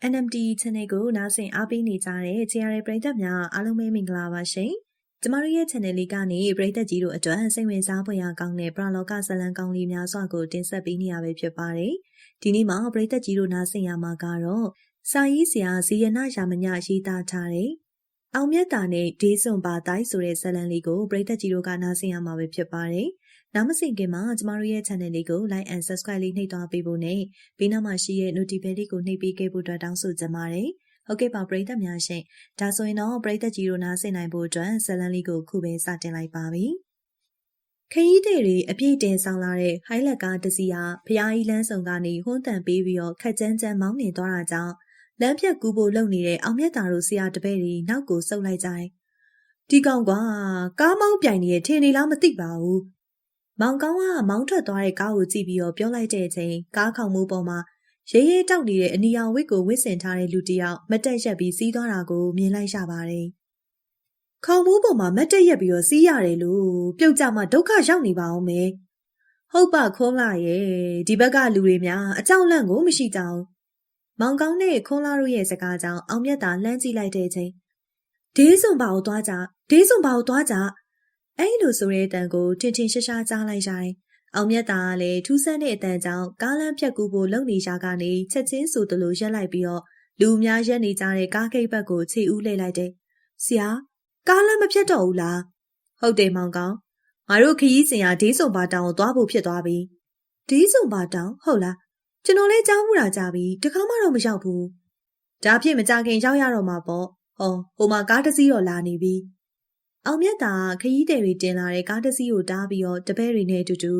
NMD Channel ကိုနားဆင်အားပေးနေကြတဲ့ CRA ပရိသတ်များအားလုံးပဲမင်္ဂလာပါရှင်။ကျမတို့ရဲ့ channel လေးကနေပရိသတ်ကြီးတို့အတွက်စိတ်ဝင်စားဖွယ်ရာကောင်းတဲ့ပရလောကဇာတ်လမ်းကောင်းလေးများစွာကိုတင်ဆက်ပေးနေရပဲဖြစ်ပါတယ်။ဒီနေ့မှာပရိသတ်ကြီးတို့နားဆင်ရမှာကတော့စာရေးဆရာဇီယနာရာမညရေးသားထားတဲ့အောင်မြတ်တာနဲ့ဒေးစွန်ပါတိုင်းဆိုတဲ့ဇာတ်လမ်းလေးကိုပရိသတ်ကြီးတို့ကနားဆင်ရမှာပဲဖြစ်ပါတယ်။ နောက်မစင်ခင်မှာကျမတို့ရဲ့ channel လေးကို like and subscribe လေးနှိပ်သွားပေးဖို့နဲ့ဘေးနားမှာရှိတဲ့ notification လေးကိုနှိပ်ပေးခဲ့ဖို့အတွက်တောင်းဆိုချင်ပါတယ်။ဟုတ်ကဲ့ပါပရိသတ်များရှင်။ဒါဆိုရင်တော့ပရိသတ်ကြီးတို့နားဆင်နိုင်ဖို့အတွက်ဇာတ်လမ်းလေးကိုခုပဲစတင်လိုက်ပါပြီ။ခရီးသည်တွေအပြည့်တင်ဆောင်လာတဲ့ဟိုင်းလက်ကားတစ်စီးဟာဖျားကြီးလမ်းဆောင်ကနေဟွန်းတန်ပေးပြီးတော့ခက်ကြမ်းကြမ်းမောင်းနေသွားတာကြောင့်လမ်းဖြတ်ကူးဖို့လုပ်နေတဲ့အောင်မြတ်တာတို့ဆရာတပည့်တွေနောက်ကိုဆုတ်လိုက်ကြတယ်။ဒီကောင်ကကားမောင်းပြိုင်နေတဲ့ထင်နေလားမသိပါဘူး မောင်ကောင်းကမောင်းထွက်သွားတဲ့ကားကိုကြည့်ပြီးတော့ပြောလိုက်တဲ့အချိန်ကားခေါင်မိုးပေါ်မှာရဲရဲတောက်နေတဲ့အနီရောင်ဝစ်ကိုဝစ်ဆင်ထားတဲ့လူတစ်ယောက်မတက်ရက်ပြီးစီးသွားတာကိုမြင်လိုက်ရပါတယ်။ခေါင်မိုးပေါ်မှာမတက်ရက်ပြီးတော့စီးရတယ်လို့ပြုတ်ကြမှာဒုက္ခရောက်နေပါအောင်မယ်။ဟုတ်ပါခွန်းလာရဲ့ဒီဘက်ကလူတွေများအကြောက်လန့်ကိုမရှိကြအောင်။မောင်ကောင်းနဲ့ခွန်းလာတို့ရဲ့စကားကြောင့်အောင်မြတ်သာလှမ်းကြည့်လိုက်တဲ့အချိန်ဒေးစွန်ပါကိုသွားကြဒေးစွန်ပါကိုသွားကြ အဲ့လိုဆိုတဲ့အတန်ကိုထင်ထင်ရှားရှားကြားလိုက်ရတယ်။အောင်မြတ်တာကလည်းထူးဆန်းတဲ့အတန်ကြောင့်ကားလမ်းဖြတ်ကူဖို့လုံနေကြကနေချက်ချင်းဆိုသလိုရက်လိုက်ပြီးတော့လူအများရက်နေကြတဲ့ကားကိတ်ဘက်ကိုခြေဦးလှည့်လိုက်တယ်။ဆရာကားလမ်းမဖြတ်တော့ဘူးလား။ဟုတ်တယ်မောင်ကောင်။ငါတို့ခရီးစဉ်ကဒေးစုံပါတောင်ကိုသွားဖို့ဖြစ်သွားပြီ။ဒေးစုံပါတောင်ဟုတ်လား။ကျွန်တော်လည်းကြားမှုတာကြပြီတခါမှတော့မရောက်ဘူး။ဒါဖြစ်မကြခင်ရောက်ရတော့မှာပေါ့။ဟောဟိုမှာကားတစ်စီးတော့လာနေပြီ။ အောင်မြတ်သာခရီးသည်တွေတင်လာတဲ့ကားတစ်စီးကိုတားပြီးတော့တပည့်တွေနဲ့အတူတူ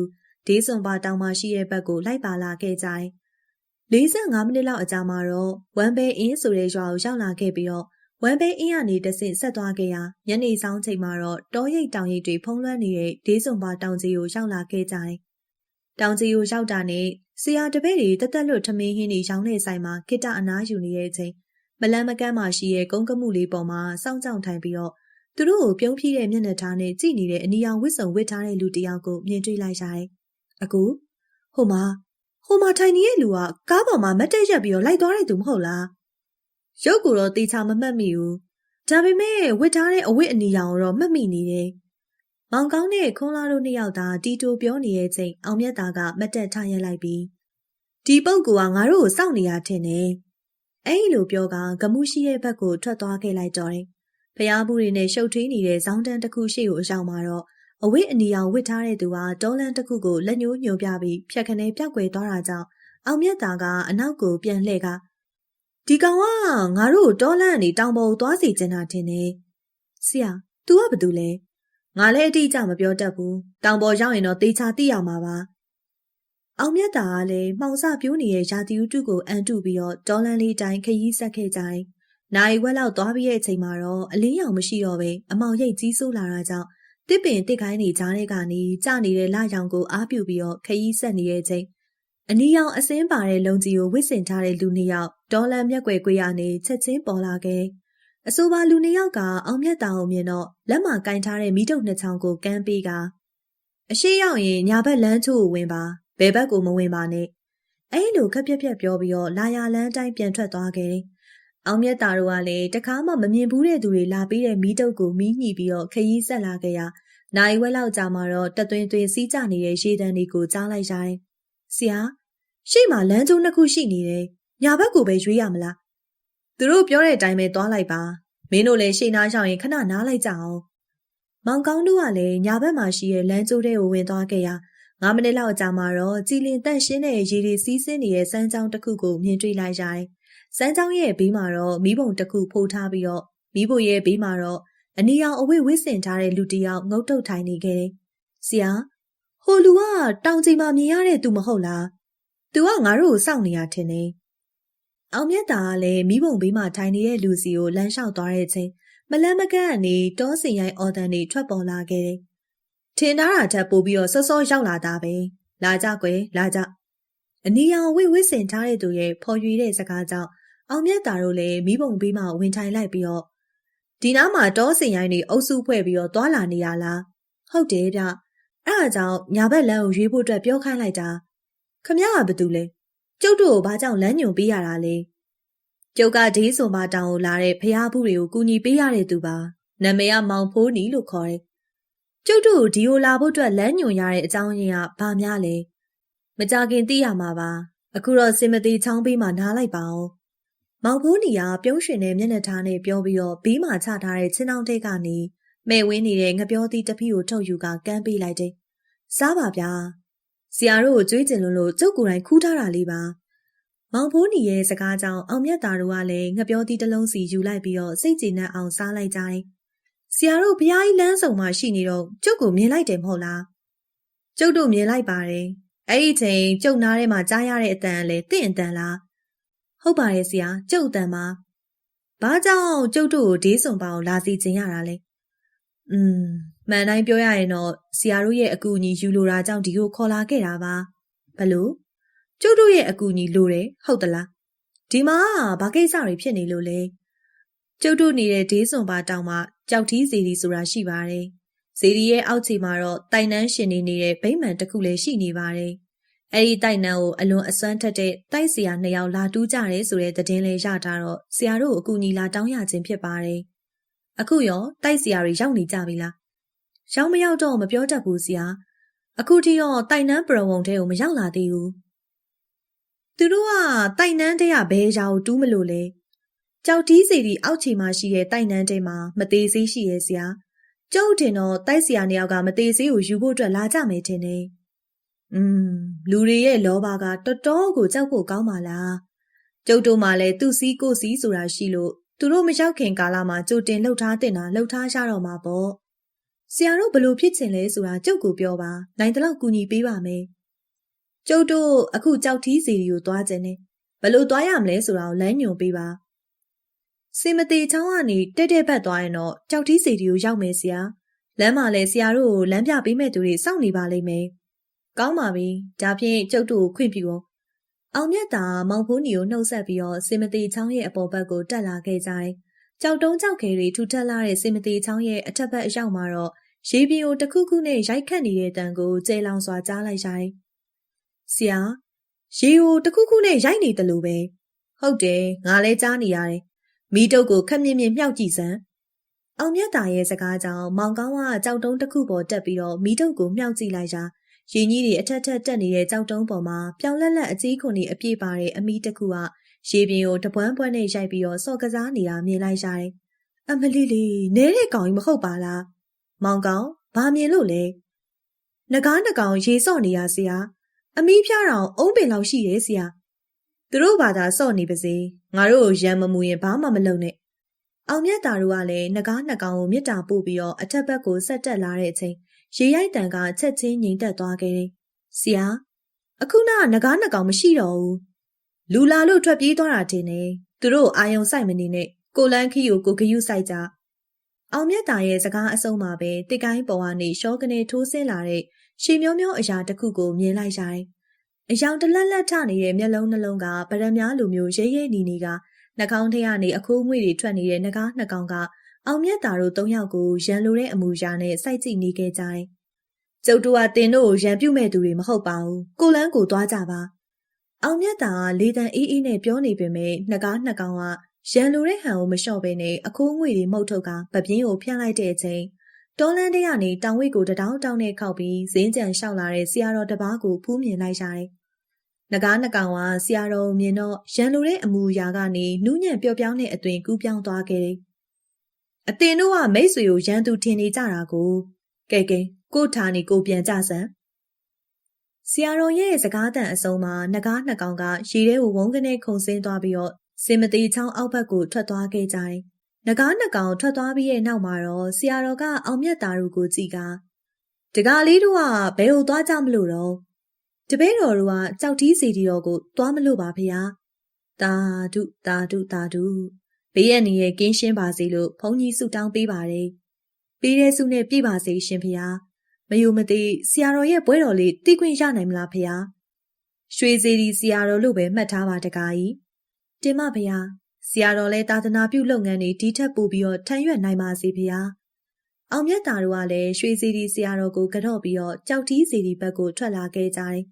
ဒေးစွန်ပါတောင်မှရှိတဲ့ဘက်ကိုလိုက်ပါလာခဲ့ကြတယ်။45မိနစ်လောက်အကြာမှာတော့ဝမ်ဘဲအင်းဆိုတဲ့ရွာကိုရောက်လာခဲ့ပြီးတော့ဝမ်ဘဲအင်းကနေတဆင့်ဆက်သွားခဲ့ရာညနေဆောင်ချိန်မှာတော့တောရိပ်တောင်ရိပ်တွေဖုံးလွှမ်းနေတဲ့ဒေးစွန်ပါတောင်ကြီးကိုရောက်လာခဲ့ကြတယ်။တောင်ကြီးကိုရောက်တာနဲ့ဆရာတပည့်တွေတက်တက်လွတ်ထမင်းဟင်းတွေရောင်းနေဆိုင်မှာခိတအနားယူနေတဲ့အချိန်မလန်းမကန်းမှရှိရဲ့ကုန်းကမှုလေးပေါ်မှာစောင့်ကြောင်ထိုင်ပြီးတော့ သူတို့ကိုပြုံးပြည့်တဲ့မျက်နှာထားနဲ့ကြည့်နေတဲ့အနီရောင်ဝစ်စုံဝစ်ထားတဲ့လူတစ်ယောက်ကိုမြင်တွေ့လိုက်ရတယ်။အကူဟိုမှာဟိုမှာထိုင်နေတဲ့လူကကားပေါ်မှာမတ်တက်ရက်ပြီးတော့လိုက်သွားတဲ့သူမဟုတ်လား။ရုပ်ကိုတော့တေချာမမှတ်မိဘူး။ဒါပေမဲ့ဝစ်ထားတဲ့အဝစ်အနီရောင်ကိုတော့မှတ်မိနေတယ်။မောင်ကောင်းနဲ့ခွန်လာတို့နှစ်ယောက်သာတီတိုပြောနေတဲ့ချိန်အောင်မြတ်သားကမတ်တက်ထားရလိုက်ပြီးဒီပုတ်ကူကငါတို့ကိုစောင့်နေရထင်တယ်။အဲ့လိုပြောကဂမှုရှိရဲ့ဘက်ကိုထွက်သွားခဲ့လိုက်တော့တယ်။ ဖျားဘူးတွေနဲ့ရှုပ်ထွေးနေတဲ့ဇောင်းတန်းတစ်ခုရှိကိုအရောက်မှာတော့အဝိအနီအောင်ဝစ်ထားတဲ့သူဟာတောလန်းတစ်ခုကိုလက်ညှိုးညွှန်ပြပြီးဖြတ်ခနဲပြောက်ွယ်သွားတာကြောင့်အောင်မြတ်တာကအနောက်ကိုပြန်လှည့်ကဒီကောင်ကငါတို့တောလန်းကနေတောင်ပေါ်သွားစီကျင်တာထင်တယ်။ဆရာ तू ကဘာတူလဲ။ငါလည်းအတိအကျမပြောတတ်ဘူး။တောင်ပေါ်ရောက်ရင်တော့တေချာသိရမှာပါ။အောင်မြတ်တာကလည်းမှောင်စပြိုးနေတဲ့ရာသီဥတုကိုအန်တုပြီးတော့တောလန်းလေးတိုင်းခရီးဆက်ခဲ့ကြတယ် နိုင်ဝက်လောက်သွားပြီးတဲ့အချိန်မှာတော့အလင်းရောင်မရှိတော့ပဲအမောင်ရိပ်ကြီးဆိုးလာတာကြောင့်တစ်ပင်တစ်ခိုင်းနေကြားတဲ့ကနေကြနေတဲ့လရောင်ကိုအားပြုပြီးတော့ခရီးဆက်နေတဲ့အချိန်အနီရောင်အစင်းပါတဲ့လုံကြီးကိုဝစ်စင်ထားတဲ့လူနှစ်ယောက်ဒေါ်လာမျက်ွယ်ကွေးရနေချက်ချင်းပေါ်လာခဲ့အဆိုပါလူနှစ်ယောက်ကအောင်မြတ်တာအောင်မြင်တော့လက်မှာကင်ထားတဲ့မိတုပ်နှစ်ချောင်းကိုကမ်းပေးကအရှိရောက်ရင်ညာဘက်လမ်းချို့ကိုဝင်ပါဘယ်ဘက်ကိုမဝင်ပါနဲ့အဲလိုခက်ပြက်ပြက်ပြောပြီးတော့လာရလန်းတိုင်းပြန်ထွက်သွားခဲ့တယ် အောင်မြတ်တာတို့ကလည်းတခါမှမမြင်ဘူးတဲ့သူတွေလာပြီးတဲ့မီးတုပ်ကိုမီးညှိပြီးတော့ခရီးဆက်လာခဲ့ရနိုင်ဝက်လောက်ကြာမှတော့တသွင်းသွင်းစီးကြနေတဲ့ရေတံတွေကိုကြားလိုက်ရတယ်။ဆရာရှေ့မှာလမ်းကျိုးနှစ်ခုရှိနေတယ်။ညာဘက်ကိုပဲရွေးရမလား။သူတို့ပြောတဲ့အတိုင်းပဲသွားလိုက်ပါ။မင်းတို့လည်းရှေ့နားရောက်ရင်ခဏနားလိုက်ကြအောင်။မောင်ကောင်းတို့ကလည်းညာဘက်မှာရှိတဲ့လမ်းကျိုးတွေကိုဝင်သွားခဲ့ရ9မိနစ်လောက်ကြာမှတော့ကြည်လင်တန့်ရှင်းတဲ့ရေတွေစီးဆင်းနေတဲ့စမ်းကြောင်းတစ်ခုကိုမြင်တွေ့လိုက်ရတယ်။ စမ်းချောင်းရဲ့ဘေးမှာတော့မီးပုံတစ်ခုဖိုးထားပြီးတော့မီးပုံရဲ့ဘေးမှာတော့အနီရောင်အဝိဝစ်စင်ထားတဲ့လူတစ်ယောက်ငုတ်တုတ်ထိုင်နေခဲ့တယ်။ဆရာဟိုလူကတောင်ကြီးမှာမြင်ရတဲ့သူမဟုတ်လား။ "तू ကငါတို့ကိုစောင့်နေရထင်တယ်။အောင်မြတ်တာကလည်းမီးပုံဘေးမှာထိုင်နေတဲ့လူစီကိုလမ်းလျှောက်သွားတဲ့အချိန်မလန်းမကန့်ကနေတောစင်ရိုင်းအော်တန်တွေထွက်ပေါ်လာခဲ့တယ်။ထင်သားတာထက်ပိုပြီးတော့စောစောရောက်လာတာပဲ။လာကြကွယ်လာကြ။အနီရောင်ဝိဝစ်စင်ထားတဲ့သူရဲ့ဖော်ရွေတဲ့စကားကြောင့် အောင်မြတ်တာတို့လည်းမိဘုံဘေးမှာဝင်ထိုင်လိုက်ပြီးတော့ဒီနားမှာတောစင်ရိုင်းတွေအုပ်စုဖွဲ့ပြီးတော့သွာလာနေရလားဟုတ်တယ်ဗျအဲ့ဒါကြောင့်ညာဘက်လမ်းကိုရွေးဖို့အတွက်ပြောခိုင်းလိုက်တာခမရကဘာတူလဲကျုပ်တို့ကိုဘာကြောင့်လမ်းညွန်ပေးရတာလဲကျုပ်ကဒေးစွန်ပါတောင်ကိုလာတဲ့ဖျားဘူးတွေကိုကူညီပေးရတဲ့သူပါနာမည်ကမောင်ဖိုးနီလို့ခေါ်တယ်ကျုပ်တို့ဒီကိုလာဖို့အတွက်လမ်းညွှန်ရတဲ့အကြောင်းရင်းကဘာများလဲမကြခင်သိရမှာပါအခုတော့စင်မတိချောင်းပေးမှနားလိုက်ပါအောင် မောင်ဖိုးနီကပြုံးရွှင်တဲ့မျက်နှာထားနဲ့ပြောပြီးတော့ဘေးမှာချထားတဲ့ချင်းအောင်ထိတ်ကနေမဲ့ဝင်းနေတဲ့ငပြောသီးတစ်ဖီကိုထုတ်ယူကကမ်းပေးလိုက်တယ်စားပါဗျာဆရာတို့ကိုကြွေးကျင်လွန်းလို့ကျုပ်ကိုယ်တိုင်ခူးထားတာလေးပါမောင်ဖိုးနီရဲ့စကားကြောင့်အောင်မြတ်သားတို့ကလည်းငပြောသီးတစ်လုံးစီယူလိုက်ပြီးတော့စိတ်ကြည်နက်အောင်စားလိုက်ကြတယ်ဆရာတို့ဘုရားကြီးလမ်းဆောင်မှာရှိနေတော့ကျုပ်ကိုမြင်လိုက်တယ်မဟုတ်လားကျုပ်တို့မြင်လိုက်ပါတယ်အဲ့ဒီချိန်ကျုပ်နားထဲမှာကြားရတဲ့အတန်လည်းတင့်အတန်လား ဟုတ်ပါတယ်ဆရာကျုပ်အတန်ပါဘာကြောင့်ကျုပ်တို့ကိုဒေးစွန်ပါအောင်လာစီခြင်းရတာလဲอืมမှန်တိုင်းပြောရရင်တော့ဆရာတို့ရဲ့အကူအညီယူလိုတာကြောင့်ဒီကိုခေါ်လာခဲ့တာပါဘလို့ကျုပ်တို့ရဲ့အကူအညီလိုတယ်ဟုတ်သလားဒီမှာဘာကိစ္စတွေဖြစ်နေလို့လဲကျုပ်တို့နေတဲ့ဒေးစွန်ပါတောင်မှာကြောက်ထီးစီဒီဆိုတာရှိပါတယ်ဇီဒီရဲ့အောက်ခြေမှာတော့တိုင်နန်းရှင်နေနေတဲ့ဗိမှန်တစ်ခုလည်းရှိနေပါတယ်။ အဲဒီတိုင်နန်းကိုအလွန်အစွမ်းထက်တဲ့တိုက်ဆရာနှစ်ယောက်လာတူးကြတယ်ဆိုတဲ့သတင်းလေးရတာတော့ဆရာတို့အကူအညီလာတောင်းရခြင်းဖြစ်ပါတယ်။အခုရောတိုက်ဆရာတွေရောက်နေကြပြီလား။ရောက်မရောက်တော့မပြောတတ်ဘူးဆရာ။အခုထိတော့တိုင်နန်းပရဝုံထဲကိုမရောက်လာသေးဘူး။သူတို့ကတိုင်နန်းတဲကဘဲရာကိုတူးမလို့လဲ။ကြောက်တီးစီဒီအောက်ခြေမှာရှိတဲ့တိုင်နန်းတဲမှာမသေးသေးရှိရဲ့ဆရာ။ကျုပ်တင်တော့တိုက်ဆရာနှစ်ယောက်ကမသေးသေးကိုယူဖို့အတွက်လာကြမယ်ထင်တယ်။ อืมလူတွေရဲ့လောဘကတော်တော်ကိုကြောက်ဖို့ကောင်းပါလား။ကျုပ်တို့မှလည်းသူ့စီးကိုစီးဆိုတာရှိလို့သူတို့မရောက်ခင်ကာလမှာကြိုတင်လှုပ်ထားတင်တာလှုပ်ထားရတော့မှာပေါ့။ဆရာတို့ဘလို့ဖြစ်ချင်လဲဆိုတာကျုပ်ကိုပြောပါ။နိုင်တလောက်ကူညီပေးပါမယ်။ကျုပ်တို့အခုကြောက်ထီးစီကိုသွားခြင်းနဲ့ဘလို့သွားရမလဲဆိုတာကိုလမ်းညွှန်ပေးပါ။စင်မသေးချောင်းကနေတက်တက်ပတ်သွားရင်တော့ကြောက်တီးစီတီကိုရောက်မယ်ဆရာလမ်းမှာလဲဆရာတို့ကိုလမ်းပြပေးမဲ့သူတွေစောင့်နေပါလိမ့်မယ် ကောင်းပါပြီဒါဖြင့်ကျုပ်တို့ကိုခွင့်ပြုအောင်အောင်မြတ်သာမောင်ဖိုးနီကိုနှုတ်ဆက်ပြီးတော့စင်မသေးချောင်းရဲ့အပေါ်ဘက်ကိုတက်လာခဲ့ကြတယ်ကြောက်တုံးကြောက်ခဲတွေထူထပ်လာတဲ့စင်မသေးချောင်းရဲ့အထက်ဘက်အရောက်မှာတော့ရေပြင်ကိုတစ်ခုခုနဲ့ရိုက်ခတ်နေတဲ့တန်ကိုကျဲလောင်စွာကြားလိုက်ရတယ်ဆရာရေကိုတစ်ခုခုနဲ့ရိုက်နေတယ်လို့ပဲဟုတ်တယ်ငါလည်းကြားနေရတယ်မီးတုပ်ကိုခက်မြင့်မြင့်မြှောက်ကြည့်စမ်းအောင်မြတ်တာရဲ့စကားကြောင့်မောင်ကောင်းကကြောက်တုံးတစ်ခုပေါ်တက်ပြီးတော့မီးတုပ်ကိုမြှောက်ကြည့်လိုက်ရာ ရင်ကြီးတွေအထက်ထက်တက်နေတဲ့ကြောက်တုံးပေါ်မှာပြောင်လက်လက်အကြီးခွန်တွေအပြည့်ပါတဲ့အမီးတစ်ခုကရေပြင်ကိုတပွန်းပွန်းနဲ့ရိုက်ပြီးတော့စော့ကစားနေတာမြင်လိုက်ရတယ်။အမလီလီနဲတဲ့ကောင်ကြီးမဟုတ်ပါလား။မောင်ကောင်ဘာမြင်လို့လဲ။ငကားနှကောင်ရေစော့နေရဆရာ။အမီးဖျားတောင်အုံးပင်လောက်ရှိတယ်ဆရာ။သူတို့ဘာသာစော့နေပါစေငါတို့ရံမမူရင်ဘာမှမလုပ်နဲ့အောင်မြတ်တာတို့ကလည်းငကားနှကောင်ကိုမြစ်တာပို့ပြီးတော့အထက်ဘက်ကိုဆက်တက်လာတဲ့အချိန် ရေရိုက်တန်ကချက်ချင်းငိမ့်သက်သွားခဲ့တယ်။ဆရာအခုနကငကားနှကောင်မရှိတော့ဘူး။လူလာလို့ထွက်ပြေးသွားတာတင်နေ။သူတို့အာယုံဆိုင်မနေနဲ့ကိုလန်းခီကိုကိုဂယုဆိုင်ကြ။အောင်မြတ်တာရဲ့စကားအဆုံးမှာပဲတစ်ကိုင်းပေါ်ကနေရှောကနေထိုးဆင်းလာတဲ့ရှေမျောမျောအရာတစ်ခုကိုမြင်လိုက်ရတယ်။အယောင်တလက်လက်ထနေတဲ့မျက်လုံးနှလုံးကဗရမ ्या လိုမျိုးရဲရဲနီနီကနှာခေါင်းထဲကနေအခိုးငွေတွေထွက်နေတဲ့ငကားနှကောင်က အောင်မြတ်တာတို့သုံးယောက်ကိုရန်လိုတဲ့အမူအရာနဲ့စိုက်ကြည့်နေခဲ့ကြတယ်။ကျုပ်တို့ကတင်တို့ကိုရန်ပြုတ်မဲ့သူတွေမဟုတ်ပါဘူး။ကိုလန်းကိုသွားကြပါ။အောင်မြတ်တာကလေတံအေးအေးနဲ့ပြောနေပေမဲ့နှကားနှကောင်ကရန်လိုတဲ့ဟန်ကိုမလျှော့ဘဲနဲ့အခိုးငွေတွေမှုတ်ထုတ်ကပပြင်းကိုဖျက်လိုက်တဲ့အချိန်တောလန်းတဲကနေတောင်ဝိတ်ကိုတတောင်းတောင်းနဲ့ခောက်ပြီးဇင်းကြံလျှောက်လာတဲ့ဆရာတော်တပားကိုဖူးမြင်လိုက်ရတယ်နဂါးနှကောင်ကဆရာတော်မြင်တော့ရန်လိုတဲ့အမူအရာကနေနူးညံ့ပျော့ပြောင်းတဲ့အသွင်ကူးပြောင်းသွားခဲ့တယ်။ အတင်တို့ကမိတ်ဆွေကိုရန်သူထင်နေကြတာကိုကဲကဲကိုထာနေကိုပြန်ကြစမ်းဆရာတော်ရဲ့စကားတန်အစုံမှာနဂါးနှကောင်ကရေထဲကိုဝုန်းကနေခုန်ဆင်းသွားပြီးတော့စင်မတိချောင်းအောက်ဘက်ကိုထွက်သွားခဲ့ကြတယ်။နဂါးနှကောင်ထွက်သွားပြီးရဲ့နောက်မှာတော့ဆရာတော်ကအောင်မြတ်တာတို့ကိုကြည့်ကတကားလေးတို့ကဘယ်ကိုသွားကြမလို့တော့တပည့်တော်တို့ကကြောက်တီးစီတီတော်ကိုသွားမလို့ပါဖေဟာတာဒုတာဒုတာဒု ဘေးရနေရဲ့ကင်းရှင်းပါစေလို့ဘုန်းကြီးဆုတောင်းပေးပါတယ်ပေးတဲ့ဆုနဲ့ပြည့်ပါစေရှင်ဖေဟာမယုံမသိဆရာတော်ရဲ့ပွဲတော်လေးသိခွင့်ရနိုင်မလားဖေဟာရွှေစီဒီဆရာတော်လို့ပဲမှတ်ထားပါတကားကြီးတင်မဖေဟာဆရာတော်လဲတာသနာပြုလုပ်ငန်းတွေဒီထက်ပိုပြီးတော့ထမ်းရွက်နိုင်ပါစေဖေဟာအောင်မြတ်တာတို့ကလည်းရွှေစီဒီဆရာတော်ကိုကတော့ပြီးတော့ကြောက်တီးစီဒီဘက်ကိုထွက်လာခဲ့ကြတယ်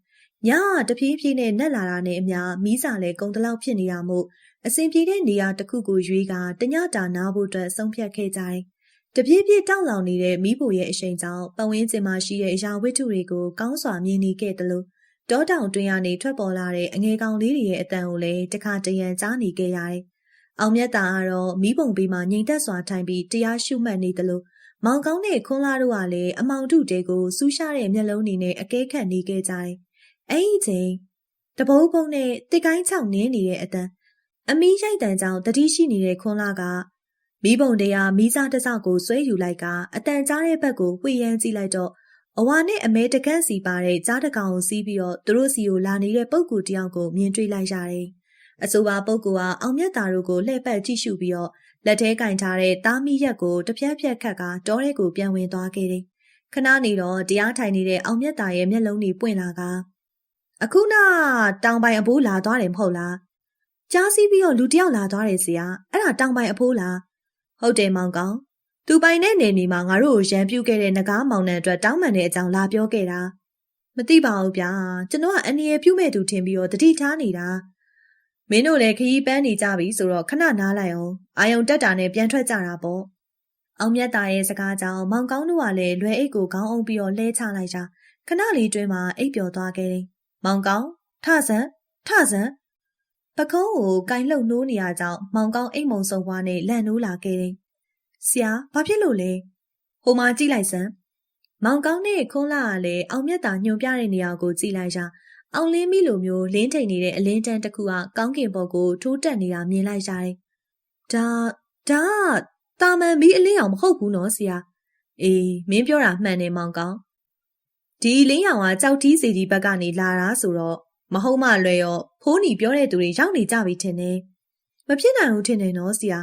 ညတဖြည်းဖြည်းနဲ့နက်လာတာနဲ့အမျှမီးစာလဲကုံတလောက်ဖြစ်နေတာမို့ အစဉ်ပြေတဲ့နေရာတစ်ခုကိုရွေးကတညတာနားဖို့အတွက်ဆုံးဖြတ်ခဲ့ကြတယ်။တပြေးပြေးတောက်လောင်နေတဲ့မိဖို့ရဲ့အရှိန်ကြောင့်ပဝင်းကျင်မှာရှိတဲ့အရာဝတ္ထုတွေကိုကောင်းစွာမြင်နေခဲ့တယ်လို့တောတောင်တွင်ကနေထွက်ပေါ်လာတဲ့အငယ်ကောင်လေးတွေရဲ့အတန်ကိုလည်းတခါတရံကြားနေခဲ့ရတယ်။အောင်မြတ်တာကတော့မိဘုံဘေးမှာငြိမ်သက်စွာထိုင်ပြီးတရားရှုမှတ်နေတယ်လို့မောင်ကောင်းနဲ့ခွန်းလာတို့ကလည်းအမောင်တုတဲကိုစူးရှားတဲ့မျက်လုံးတွေနဲ့အကဲခတ်နေခဲ့ကြတယ်။အဲ့ဒီချိန်တဘုံဘုံနဲ့တစ်ကိုင်းချောင်းနင်းနေတဲ့အတန် အမီးရိုက်တန်ကြောင့်တတိရှိနေတဲ့ခွန်းလာကမိဘုံတရားမိစားတစောက်ကိုဆွဲယူလိုက်ကအတန်ကြားတဲ့ဘက်ကိုဝှေ့ရမ်းကြည့်လိုက်တော့အဝါနဲ့အမဲတကန့်စီပါတဲ့ကြားတကောင်ကိုစီးပြီးတော့သူတို့စီကိုလာနေတဲ့ပုပ်ကူတယောက်ကိုမြင်တွေ့လိုက်ရတယ်။အဆိုပါပုပ်ကူကအောင်မြတ်တာတို့ကိုလှည့်ပတ်ကြည့်ရှုပြီးတော့လက်ထဲကင်ထားတဲ့သားမီးရက်ကိုတစ်ပြက်ပြက်ခတ်ကတောထဲကိုပြန်ဝင်သွားခဲ့တယ်။ခဏနေတော့တရားထိုင်နေတဲ့အောင်မြတ်တာရဲ့မျက်လုံးတွေပွင့်လာကအခုနတောင်ပိုင်အဖိုးလာသွားတယ်မဟုတ်လား။ ကြားစီးပြီးတော့လူတယောက်လာသွားတယ်စီကအဲ့ဒါတောင်ပိုင်အဖိုးလား။ဟုတ်တယ်မောင်ကောင်သူပိုင်တဲ့နေမီမှာငါတို့ကိုရန်ပြုတ်ခဲ့တဲ့ငကားမောင်နှံအတွက်တောင်းပန်တဲ့အကြောင်းလာပြောခဲ့တာမသိပါဘူးဗျာကျွန်တော်ကအန်ရီပြုတ်မဲ့သူထင်ပြီးတော့တတိထားနေတာမင်းတို့လည်းခရီးပန်းနေကြပြီဆိုတော့ခဏနားလိုက်အောင်အာယုံတက်တာနဲ့ပြန်ထွက်ကြတာပေါ့အောင်မြတ်တာရဲ့စကားကြောင့်မောင်ကောင်းတို့ကလည်းလွယ်အိတ်ကိုခေါင်းအုပ်ပြီးတော့လဲချလိုက်တာခဏလေးတွင်းမှာအိပ်ပျော်သွားခဲ့တယ်မောင်ကောင်းထဆန်ထဆန် ပကုံးကိုကင်လှုပ်နိုးနေရကြောင်းမောင်ကောင်းအိမ်မုံစုံပွားနဲ့လန့်နိုးလာခဲ့တယ်ဆရာဘာဖြစ်လို့လဲဟိုမှာကြည့်လိုက်စမ်းမောင်ကောင်းနဲ့ခွန်းလာကလည်းအောင်မြတ်တာညွန်ပြတဲ့နေရာကိုကြည့်လိုက်ကြအောင်လင်းမိလိုမျိုးလင်းထိန်နေတဲ့အလင်းတန်းတစ်ခုကကောင်းကင်ဘော်ကိုထိုးတက်နေတာမြင်လိုက်ရတယ်ဒါဒါတာမန်မီးအလင်းအောင်မဟုတ်ဘူးနော်ဆရာအေးမင်းပြောတာမှန်တယ်မောင်ကောင်းဒီလင်းရောင်ကကြောက်တီးစီဒီဘက်ကနေလာတာဆိုတော့ မဟုတ်မှလွယ်ရောဖိုးနီပြောတဲ့သူတွေရောက်နေကြပြီထင်တယ်မဖြစ်နိုင်ဘူးထင်တယ်နော်ဆရာ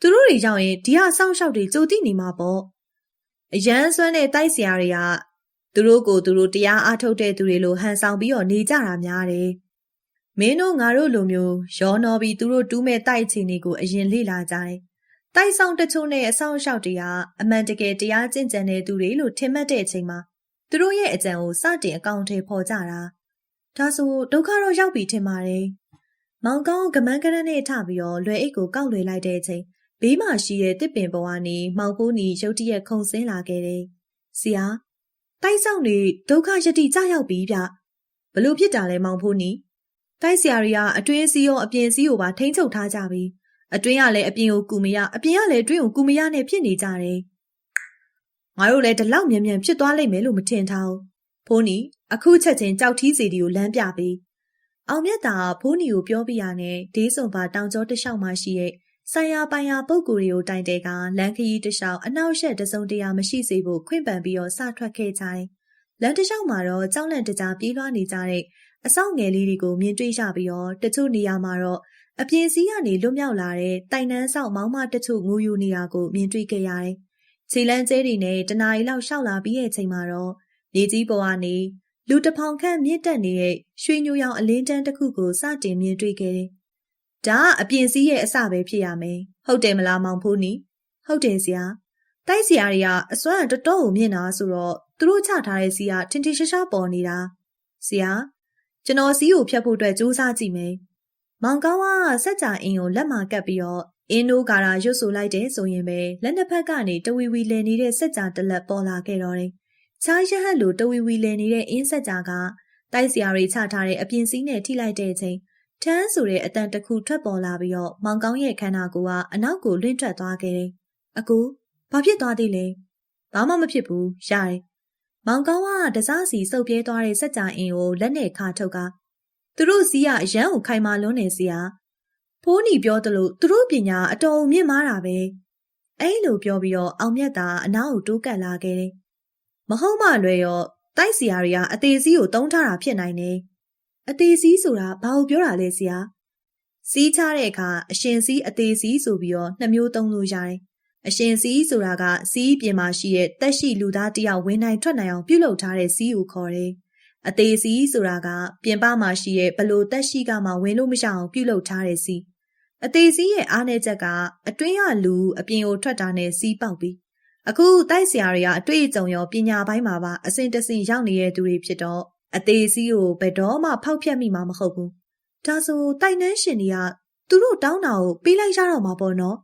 သူတို့တွေရောက်ရင်ဒီဟာစောင့်ရှောက်တွေကြိုတိနေမှာပေါ့အရန်ဆွမ်းတဲ့တိုက်ဆရာတွေကသူတို့ကိုသူတို့တရားအားထုတ်တဲ့သူတွေလိုဟန်ဆောင်ပြီးတော့နေကြတာများတယ်မင်းတို့ငါတို့လိုမျိုးရောနော်ပြီးသူတို့တူးမဲ့တိုက်ချင်တွေကိုအရင်လေ့လာကြတယ်တိုက်ဆောင်တချို့နဲ့အဆောင်ရှောက်တွေကအမှန်တကယ်တရားကျင့်ကြံတဲ့သူတွေလို့ထင်မှတ်တဲ့အချိန်မှာသူတို့ရဲ့အကြံကိုစတင်အကောင့်ထဲပေါ်ကြတာ ဒါဆိုဒုက္ခတော့ရောက်ပြီထင်ပါတယ်မောင်ကောင်းကမန်းကရန်းနဲ့ထပြီးတော့လွယ်အိတ်ကိုကောက်လွယ်လိုက်တဲ့အချိန်ဘေးမှာရှိတဲ့တစ်ပင်ပေါ်ကနေမောင်ဖိုးနီရုတ်တရက်ခုန်ဆင်းလာခဲ့တယ်။ဆရာတိုက်ဆောင်နေဒုက္ခယတိကြရောက်ပြီဗျ။ဘလို့ဖြစ်တာလဲမောင်ဖိုးနီ။တိုက်ဆရာတွေကအတွင်းစီးရောအပြင်စီးကိုပါထိန်းချုပ်ထားကြပြီ။အတွင်းကလည်းအပြင်ကိုကူမရအပြင်ကလည်းအတွင်းကိုကူမရနဲ့ဖြစ်နေကြတယ်။ငါတို့လည်းဒီလောက်မြန်မြန်ဖြစ်သွားလိမ့်မယ်လို့မထင်ထားဘူး။ ဖိုးနီအခုချက်ချင်းကြောက်ထီးစီဒီကိုလမ်းပြပေး။အောင်မြတ်တာဖိုးနီကိုပြောပြရနဲ့ဒေးစုံပါတောင်ကျောတလျှောက်မှရှိရဲ့ဆိုင်ရာပိုင်ရာပုံကိုယ်တွေကိုတိုင်တဲ့ကလမ်းခရီးတစ်လျှောက်အနောက်ရှက်တစုံတရာမရှိစေဖို့ခွင့်ပန်ပြီးတော့စထွက်ခဲ့ကြတယ်။လမ်းတစ်လျှောက်မှာတော့ကြောက်လန့်တကြားပြေးလွှားနေကြတဲ့အဆောက်ငယ်လေးတွေကိုမြင်တွေ့ရပြီးတော့တချို့နေရာမှာတော့အပြင်စည်းကနေလွတ်မြောက်လာတဲ့တိုင်နှန်းဆောက်မောင်းမတချို့ငိုယူနေတာကိုမြင်တွေ့ခဲ့ရတယ်။ခြေလမ်းကျဲတွေနဲ့တနားရီလောက်ရှောက်လာပြီးတဲ့ချိန်မှာတော့ နေကြီးပေါ်ကနေလူတဖောင်ခန့်မြင့်တက်နေတဲ့ရွှေညိုရောင်အလင်းတန်းတစ်ခုကိုစတင်မြင်တွေ့ခဲ့တယ်ဒါကအပြင်စည်းရဲ့အစပဲဖြစ်ရမယ်ဟုတ်တယ်မလားမောင်ဖိုးနီဟုတ်တယ်ဆရာတိုက်ဆရာတွေကအစွမ်းတော်တော်ကိုမြင်တာဆိုတော့သူတို့ချထားတဲ့စီးကထင်ထင်ရှားရှားပေါ်နေတာဆရာကျွန်တော်စီးကိုဖြတ်ဖို့အတွက်စူးစမ်းကြည့်မယ်မောင်ကောင်းကစက်ကြအင်းကိုလက်မှာကပ်ပြီးတော့အင်းတို့ကာရာရွတ်ဆိုလိုက်တယ်ဆိုရင်ပဲလက်နှစ်ဖက်ကနေတဝီဝီလည်နေတဲ့စက်ကြတလက်ပေါ်လာခဲ့တော့တယ် ချားရဟတ်လိုတဝီဝီလည်နေတဲ့အင်းစက်ကြကတိုက်စရာတွေချထားတဲ့အပြင်စည်းနဲ့ထိလိုက်တဲ့အချိန်ထန်းဆိုတဲ့အတန်တစ်ခုထွက်ပေါ်လာပြီးတော့မောင်ကောင်းရဲ့ခန္ဓာကိုယ်ကအနောက်ကိုလွင့်ထွက်သွားခဲ့တယ်။အကူဘာဖြစ်သွားသေးလဲ။ဘာမှမဖြစ်ဘူး။ရတယ်။မောင်ကောင်းကတစားစီစုပ်ပြဲသွားတဲ့စက်ကြအင်းကိုလက်နဲ့ခါထုတ်ကသူတို့စီးကအရန်ကိုခိုင်မာလွန်းနေစီဟာဖိုးနီပြောသလိုသူတို့ပညာအတော်မြင့်မားတာပဲ။အဲ့လိုပြောပြီးတော့အောင်မြတ်တာအနောက်ကိုတိုးကပ်လာခဲ့တယ်။ မဟုတ်မှလွယ်ရောတိုက်စီယာတွေကအသေးစီးကိုတုံးထားတာဖြစ်နိုင်တယ်။အသေးစီးဆိုတာဘာကိုပြောတာလဲဆရာစီးချတဲ့အခါအရှင်စီးအသေးစီးဆိုပြီးတော့နှစ်မျိုးသုံးလို့ရတယ်အရှင်စီးဆိုတာကစီးပြင်မှာရှိတဲ့တက်ရှိလူသားတယောက်ဝင်နိုင်ထွက်နိုင်အောင်ပြုလုပ်ထားတဲ့စီးကိုခေါ်တယ်အသေးစီးဆိုတာကပြင်ပမှာရှိတဲ့ဘလို့တက်ရှိကမှဝင်လို့မရအောင်ပြုလုပ်ထားတဲ့စီးအသေးစီးရဲ့အားနည်းချက်ကအတွင်းရလူအပြင်ကိုထွက်တာနဲ့စီးပေါက်ပြီး အခုတိုက်ဆရာတွေကအတွေ့အကြုံရောပညာပိုင်းမှာပါအစဉ်တဆင်ရောက်နေတဲ့သူတွေဖြစ်တော့အသေးစီးကိုဘယ်တော့မှဖောက်ဖျက်မိမှာမဟုတ်ဘူး။ဒါဆိုတိုက်နှန်းရှင်တွေကသူတို့တောင်းတာကိုပေးလိုက်ရတော့မှာပေါ့နော်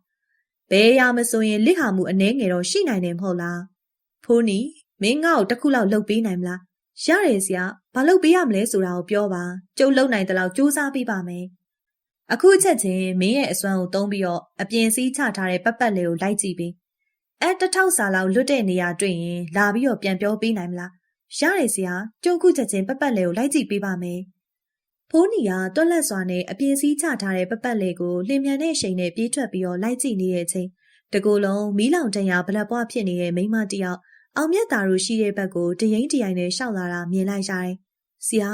ဘယ်ရမဆိုရင်လစ်ဟာမှုအနှဲငယ်တော့ရှိနိုင်တယ်မဟုတ်လားဖိုးနီမင်းငါ့ကိုတစ်ခုလောက်လှုပ်ပေးနိုင်မလားရတယ်ဆရာဘာလုပ်ပေးရမလဲဆိုတာကိုပြောပါကျုပ်လုံနိုင်တဲ့လောက်စူးစမ်းပေးပါမယ်အခုချက်ချင်းမင်းရဲ့အစွမ်းကိုသုံးပြီးတော့အပြင်စည်းချထားတဲ့ပတ်ပတ်လေးကိုလိုက်ကြည့်ပြီး အဲတထောက်စာလောက်လွတ်တဲ့နေရာတွေ့ရင်လာပြီးတော့ပြန်ပြောပေးနိုင်မလားရတယ်ဆရာကျုပ်ခုချက်ချင်းပတ်ပတ်လေးကိုလိုက်ကြည့်ပေးပါမယ်ဖိုးနီကတွက်လက်စွာနဲ့အပြင်စည်းချထားတဲ့ပတ်ပတ်လေးကိုလင်မြန်တဲ့ရှိန်နဲ့ပြေးထွက်ပြီးတော့လိုက်ကြည့်နေတဲ့အချိန်တကူလုံးမီးလောင်တန်ရာဗလက်ပွားဖြစ်နေတဲ့မိန်းမတယောက်အောင်မြတ်သားတို့ရှိတဲ့ဘက်ကိုတရင်တရိုင်နဲ့ရှောက်လာတာမြင်လိုက်ရတယ်။ဆရာ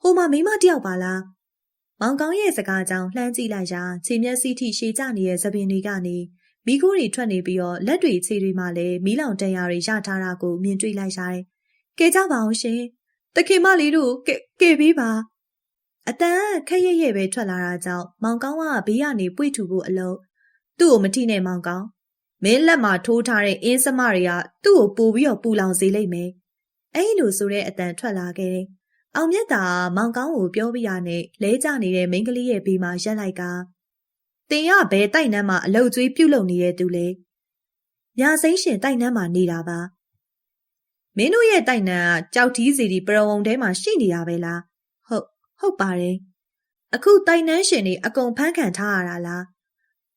ဟိုမှာမိန်းမတယောက်ပါလား။မောင်ကောင်းရဲ့စကားကြောင့်လှမ်းကြည့်လိုက်ရာခြေမျက်စိထိရှည်ကျနေတဲ့သပင်တွေကနေ မိခိုးတွေထွက်နေပြီးတော့လက်တွေခြေတွေမှလည်းမီးလောင်တန်ရာတွေရထားတာကိုမြင်တွေ့လိုက်ရတယ်။ကဲကြပါအောင်ရှင်။တခင်မလေးတို့ကဲကဲပေးပါ။အတန်ခက်ရရဲ့ပဲထွက်လာတာကြောင့်မောင်ကောင်းကဘေးကနေပွေ့ထူဖို့အလုံးသူ့ကိုမထိနဲ့မောင်ကောင်းမင်းလက်မှာထိုးထားတဲ့အင်းစမတွေကသူ့ကိုပို့ပြီးတော့ပူလောင်စေလိမ့်မယ်။အဲ့လိုဆိုတဲ့အတန်ထွက်လာခဲ့တယ်။အောင်မြတ်သာမောင်ကောင်းကိုပြောပြရနဲ့လဲကျနေတဲ့မိန်းကလေးရဲ့ဘေးမှာရက်လိုက်က တင်ရဘဲတိုက်နှမ်းမှာအလုတ်ကျွေးပြုတ်လုံနေတဲ့သူလေ။ညာစိမ့်ရှင်တိုက်နှမ်းမှာနေတာပါ။မင်းတို့ရဲ့တိုက်နှမ်းကကြောက်ထီးစီဒီပရဝုံထဲမှာရှိနေတာပဲလား။ဟုတ်ဟုတ်ပါတယ်။အခုတိုက်နှမ်းရှင်တွေအကုန်ဖမ်းခံထားရတာလား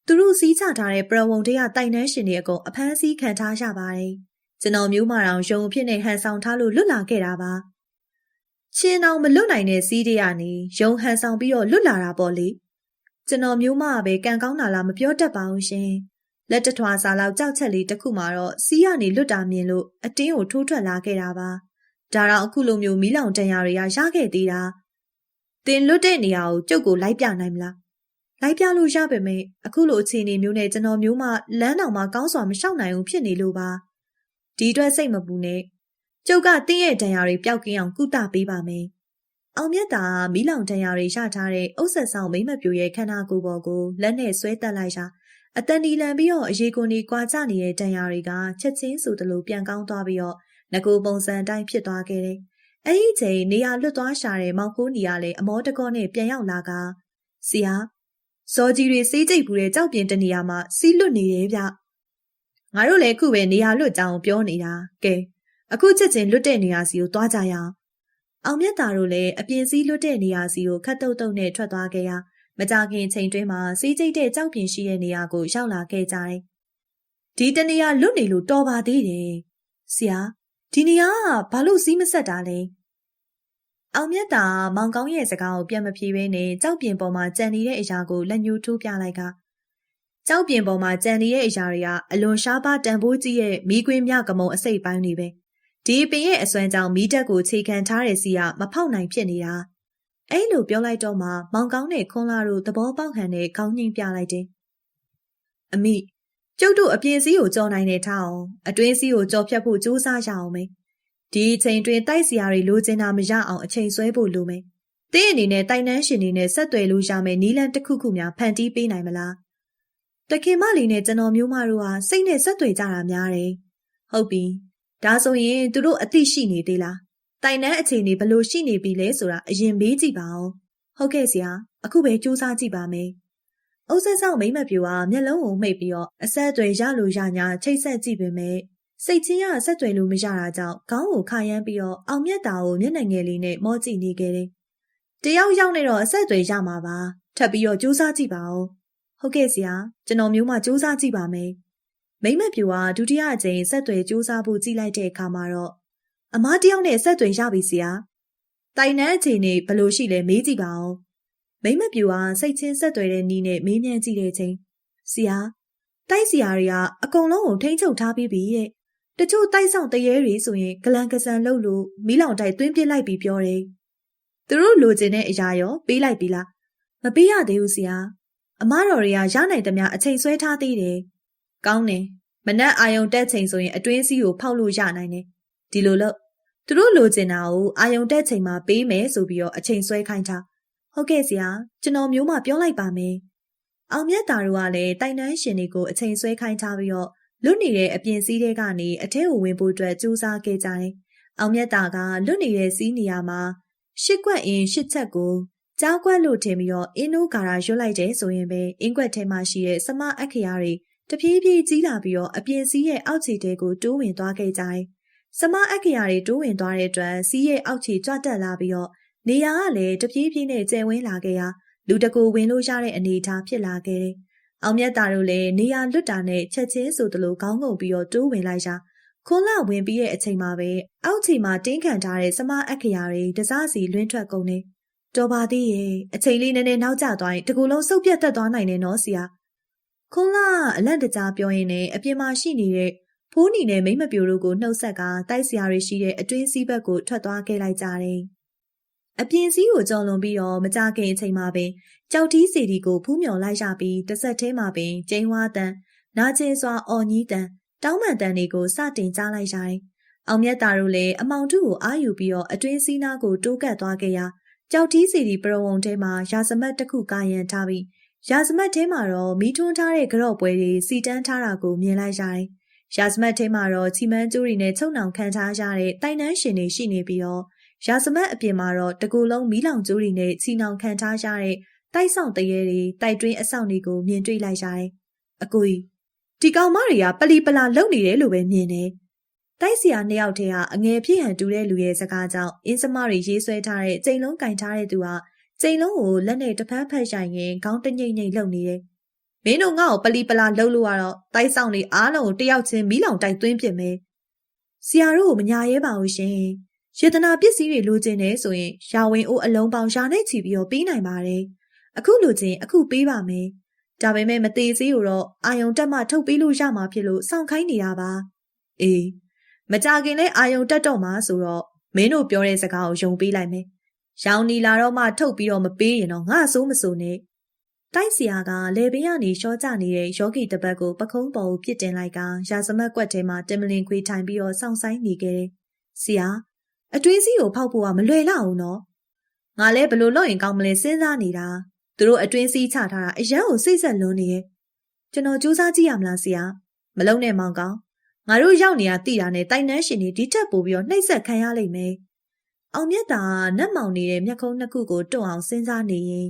သူတို့စီးချထားတဲ့ပရဝုံတွေကတိုင်နှန်းရှင်တွေအကုန်အဖမ်းဆီးခံထားရပါတယ်။ကျွန်တော်မျိုးမတော်ရုံဖြစ်နေဟန်ဆောင်ထားလို့လွတ်လာခဲ့တာပါ။ချင်းအောင်မလွတ်နိုင်တဲ့စီးတွေကနေရုံဟန်ဆောင်ပြီးတော့လွတ်လာတာပေါ့လေ။ ကျွန်တော်မျိုးမကပဲကံကောင်းတာလားမပြောတတ်ပါဘူးရှင်။လက်တထွာစာလောက်ကြောက်ချက်လေးတစ်ခုမှတော့စီးကနေလွတ်တာမြင်လို့အတင်းကိုထိုးထွက်လာခဲ့တာပါ။ဒါတော့အခုလိုမျိုးမီးလောင်တန်ရာတွေကရခဲ့သေးတာ။တင်လွတ်တဲ့နေရာကိုကျုပ်ကိုလိုက်ပြနိုင်မလား။လိုက်ပြလို့ရပေမဲ့အခုလိုအခြေအနေမျိုးနဲ့ကျွန်တော်မျိုးမှလမ်းတော်မှာကောင်းစွာမလျှောက်နိုင်ဘူးဖြစ်နေလို့ပါဒီအတွက်စိတ်မပူနဲ့ကျုပ်ကတင်းရဲ့ဒဏ်ရာတွေပျောက်ကင်းအောင်ကုသပေးပါမယ် အောင်မြတ်သာမီးလောင်ဒဏ်ရာတွေရထားတဲ့အုပ်ဆက်ဆောင်မိမပြိုရဲ့ခန္ဓာကိုယ်ပေါ်ကိုလက်နဲ့ဆွဲတက်လိုက်ရာအတန်ဒီလန်ပြီးတော့အရေကုန်ကြီးကွာကျနေတဲ့ဒဏ်ရာတွေကချက်ချင်းဆိုသလိုပြန်ကောင်းသွားပြီးတော့ငကိုပုံစံတိုင်းဖြစ်သွားခဲ့တယ်။အဲဒီချိန်နေရာလွတ်သွားရှာတဲ့မောင်ကိုးနီကလည်းအမောတကောနဲ့ပြန်ရောက်လာကဆရာစောကြီးတွေစေးကြိတ်ဘူးတဲ့ကြောက်ပြင်းတနေရာမှာစီးလွတ်နေတယ်ဗျငါတို့လည်းခုပဲနေရာလွတ်ကြောင်းပြောနေတာကဲအခုချက်ချင်းလွတ်တဲ့နေရာစီကိုသွားကြရအောင် အောင်မြတ်တာတို့လည်းအပြင်စည်းလွတ်တဲ့နေရာစီကိုခတ်တုတ်တုတ်နဲ့ထွက်သွားခဲ့ရမကြခင်ချိန်တွင်းမှာစီးကြိတ်တဲ့ကြောက်ပြင်းရှိတဲ့နေရာကိုရောက်လာခဲ့ကြတယ်ဒီတနေရာလွတ်နေလို့တော်ပါသေးတယ်ဆရာဒီနေရာကဘာလို့စီးမဆက်တာလဲအောင်မြတ်တာမောင်ကောင်းရဲ့စကားကိုပြန်မဖြေဘဲနဲ့ကြောက်ပြင်ပေါ်မှာကြံနေတဲ့အရာကိုလက်ညှိုးထိုးပြလိုက်ကကြောက်ပြင်ပေါ်မှာကြံနေတဲ့အရာတွေကအလွန်ရှားပါးတန်ဖိုးကြီးရဲ့မိကွင်းမြကမုံအစိတ်ပိုင်းတွေပဲ ဒီပင်ရဲ့အစွမ်းကြောင့်မိတက်ကိုခြေခံထားတဲ့စီကမဖောက်နိုင်ဖြစ်နေတာအဲ့လိုပြောလိုက်တော့မှမောင်ကောင်းနဲ့ခွန်လာတို့သဘောပေါက်ဟန်နဲ့ခေါင်းငိမ့်ပြလိုက်တယ်အမိကျုပ်တို့အပြင်စည်းကိုကြော်နိုင်တဲ့ထားအောင်အတွင်းစည်းကိုကြော်ဖြတ်ဖို့ကြိုးစားရအောင်မေဒီအချိန်တွင်တိုက်စရာတွေလိုချင်တာမရအောင်အချိန်ဆွဲဖို့လိုမယ်။တင်းအနေနဲ့တိုင်နှန်းရှင်တွေနဲ့ဆက်သွယ်လို့ရမယ်နီလန်တစ်ခုခုများဖန်တီးပေးနိုင်မလား။တခင်မလီနဲ့ကျွန်တော်မျိုးမတို့ဟာစိတ်နဲ့ဆက်သွယ်ကြတာများတယ်။ဟုတ်ပြီ။ ဒါဆိုရင်သူတို့အသိရှိနေသေးလား။တိုင်နှန်းအခြေအနေဘလို့ရှိနေပြီလဲဆိုတာအရင်မေးကြည့်ပါဦး။ဟုတ်ကဲ့ဆရာ။အခုပဲစူးစမ်းကြည့်ပါမယ်။အုပ်ဆက်ဆောင်မိမပြူကမျက်လုံးကိုမှိတ်ပြီးတော့အဆက်အသွယ်ရလို့ရညာချိတ်ဆက်ကြည့်ပေမဲ့စိတ်ချင်းရဆက်သွယ်လို့မရတာကြောင့်ခေါင်းကိုခါရမ်းပြီးတော့အောင်မြတ်တာကိုမျက်နှာငယ်လေးနဲ့မောကြည့်နေခဲ့တယ်။တယောက်ရောက်နေတော့အဆက်အသွယ်ရမှာပါ။ထပ်ပြီးတော့စူးစမ်းကြည့်ပါဦး။ဟုတ်ကဲ့ဆရာကျွန်တော်မျိုးမှစူးစမ်းကြည့်ပါမယ်။ မိမပြူကဒုတိယအကြိမ်ဆက်သွယ်စူးစမ်းဖို့ကြည့်လိုက်တဲ့အခါမှာတော့အမားတယောက်နဲ့ဆက်သွယ်ရပြီဆရာ။တိုင်နှန်းအခြေအနေဘယ်လိုရှိလဲမေးကြည့်ပါဦး။မိမပြူကစိတ်ချင်းဆက်သွယ်တဲ့နီးနဲ့မေးမြန်းကြည့်တဲ့ချိန်ဆရာတိုက်ဆရာတွေကအကုန်လုံးကိုထိန်းချုပ်ထားပြီးပြီတဲ့တချို့တိုက်ဆောင်တရေတွေဆိုရင်ဂလန်ကစန်လုပ်လို့မီးလောင်တိုက်သွင်းပစ်လိုက်ပြီးပြောတယ်။သူတို့လိုချင်တဲ့အရာရောပေးလိုက်ပြီလား။မပေးရသေးဘူးဆရာ။အမတော်တွေကရနိုင်သမျှအချိန်ဆွဲထားသေးတယ်။ ကောင်းတယ်။မနက်အာယုံတက်ချိန်ဆိုရင်အတွင်းစည်းကိုဖောက်လို့ရနိုင်တယ်။ဒီလိုလို့သူတို့လိုချင်တာကိုအာယုံတက်ချိန်မှာပေးမယ်ဆိုပြီးတော့အချိန်ဆွဲခိုင်းထား။ဟုတ်ကဲ့ဆရာကျွန်တော်မျိုးမှပြောလိုက်ပါမယ်။အောင်မြတ်တာတို့ကလည်းတိုင်တန်းရှင်တွေကိုအချိန်ဆွဲခိုင်းထားပြီးတော့လွတ်နေတဲ့အပြင်စည်းတွေကနေအထဲကိုဝင်ဖို့အတွက်ကြိုးစားခဲ့ကြတယ်။အောင်မြတ်တာကလွတ်နေတဲ့စီးနေရာမှာရှစ်ကွက်အင်းရှစ်ချက်ကိုကြားကွက်လို့ထင်ပြီးတော့အင်းနိုးကာရာရွတ်လိုက်တယ်ဆိုရင်ပဲအင်းကွက်ထဲမှာရှိတဲ့စမအခရာတွေ တဖြည်းဖြည်းကြီးလာပြီးတော့အပြင်စီးရဲ့အောက်ခြေတဲကိုတိုးဝင်သွားခဲ့ကြတယ်။စမအခရာတွေတိုးဝင်သွားတဲ့အတွက်စီးရဲ့အောက်ခြေကြွတက်လာပြီးတော့နေရာကလည်းတဖြည်းဖြည်းနဲ့ကျယ်ဝန်းလာခဲ့ရာလူတကူဝင်လို့ရတဲ့အနေအထားဖြစ်လာခဲ့တယ်။အောင်မြတ်တာတို့လည်းနေရာလွတ်တာနဲ့ချက်ချင်းဆိုသလိုခေါင်းငုံပြီးတော့တိုးဝင်လိုက်ကြ။ခွန်လဝင်ပြီးရဲ့အချိန်မှာပဲအောက်ခြေမှာတင်းခံထားတဲ့စမအခရာတွေတစားစီလွင့်ထွက်ကုန်တယ်။တော်ပါသေးရဲ့အချိန်လေးနည်းနည်းနောက်ကျသွားရင်တကူလုံးစုပ်ပြတ်သက်သွားနိုင်တယ်နော်ဆရာ။ ခွန်လအလန့်တကြားပြောရင်းနဲ့အပြင်မှာရှိနေတဲ့ဖိုးနီနဲ့မိမပြိုတို့ကိုနှုတ်ဆက်ကတိုက်ဆရာတွေရှိတဲ့အတွင်းစည်းဘက်ကိုထွက်သွားခဲ့လိုက်ကြတယ်။အပြင်စည်းကိုကြော်လွန်ပြီးတော့မကြခင်အချိန်မှာပင်ကြောက်တီးစီဒီကိုဖူးမြော်လိုက်ရပြီးတစ်ဆက်သေးမှာပင်ကျင်းဝါတန်နာကျင်စွာအော်ညီးတန်တောင်းပန်တန်တွေကိုစတင်ကြားလိုက်ရတယ်။အောင်မြတ်တာတို့လည်းအမောင်တုကိုအာယူပြီးတော့အတွင်းစည်းနားကိုတိုးကပ်သွားခဲ့ရာကြောက်တီးစီဒီပရဝုံထဲမှာရာဇမတ်တစ်ခုကာယံထားပြီး ရာဇမတ်ထဲမှာတော့မိထွန်းထားတဲ့ကြော့ပွဲတွေစီတန်းထားတာကိုမြင်လိုက်ရတယ်။ရာဇမတ်ထဲမှာတော့ချီမန်းကျိုးတွေနဲ့ချုံနှောင်ခံထားရတဲ့တိုင်နှန်းရှင်တွေရှိနေပြီးတော့ရာဇမတ်အပြင်မှာတော့တကူလုံးမီးလောင်ကျိုးတွေနဲ့ချီနှောင်ခံထားရတဲ့တိုက်ဆောင်တရေတွေတိုက်တွင်းအဆောင်တွေကိုမြင်တွေ့လိုက်ရတယ်။အကူကြီးဒီကောင်မတွေကပလီပလာလုံနေတယ်လို့ပဲမြင်တယ်။တိုက်စီယာနှစ်ယောက်တည်းကအငယ်ဖြစ်ဟန်တူတဲ့လူရဲ့စကားကြောင့်အင်းစမတွေရေးဆွဲထားတဲ့ကျိန်လုံးကင်ထားတဲ့သူက ကျိန်လုံးကိုလက်နဲ့တစ်ဖက်ဖက်ရိုင်ရင်ခေါင်းတညိမ့်ညိမ့်လှုပ်နေတယ်။မင်းတို့ငါ့ကိုပလီပလာလှုပ်လို့ရတော့တိုက်ဆောင်တွေအားလုံးကိုတယောက်ချင်းမီးလောင်တိုက်သွင်းပြစ်မယ်။ဆရာတို့ကိုမညာရဲပါဘူးရှင်။ယေတနာပစ္စည်းတွေလိုချင်တယ်ဆိုရင်ရာဝင်အိုးအလုံးပေါင်းရာနဲ့ချီပြီးတော့ပေးနိုင်ပါတယ်။အခုလိုချင်အခုပေးပါမယ်။ဒါပေမဲ့မသေးသေးကိုတော့အာယုံတက်မှထုတ်ပေးလို့ရမှာဖြစ်လို့စောင့်ခိုင်းနေတာပါ။အေးမကြခင်လဲအာယုံတက်တော့မှာဆိုတော့မင်းတို့ပြောတဲ့စကားကိုယုံပေးလိုက်မယ်။ ရောင်နီလာတော့မှထုတ်ပြီးတော့မပေးရင်တော့ငါဆိုးမဆိုးနဲ့။တိုက်စီယာကလေဘေးကနေရှော့ကျနေတဲ့ယောဂီတပတ်ကိုပခုံးပေါ်ကိုပြစ်တင်လိုက်ကရာဇမတ်ကွက်ထဲမှာတင်မလင်ခွေထိုင်ပြီးတော့စောင့်ဆိုင်နေခဲ့တယ်။ဆရာအတွင်းစည်းကိုဖောက်ဖို့ကမလွယ်လောက်အောင်နော်။ငါလည်းဘလို့လုပ်ရင်ကောင်းမလဲစဉ်းစားနေတာ။သူတို့အတွင်းစည်းချထားတာအရန်ကိုစိတ်ဆက်လွန်းနေရဲ့။ကျွန်တော်စူးစမ်းကြည့်ရမလားဆရာ။မလုံးနဲ့မောင်ကောင်။ငါတို့ရောက်နေတာတိတာနဲ့တိုင်နှန်းရှင်တွေဒီထက်ပိုပြီးတော့နှိပ်စက်ခံရလိမ့်မယ်။ အောင်မြတ်တာနတ်မောင်နေတဲ့မျက်ခုံးနှစ်ခုကိုတွန့်အောင်စဉ်းစားနေရင်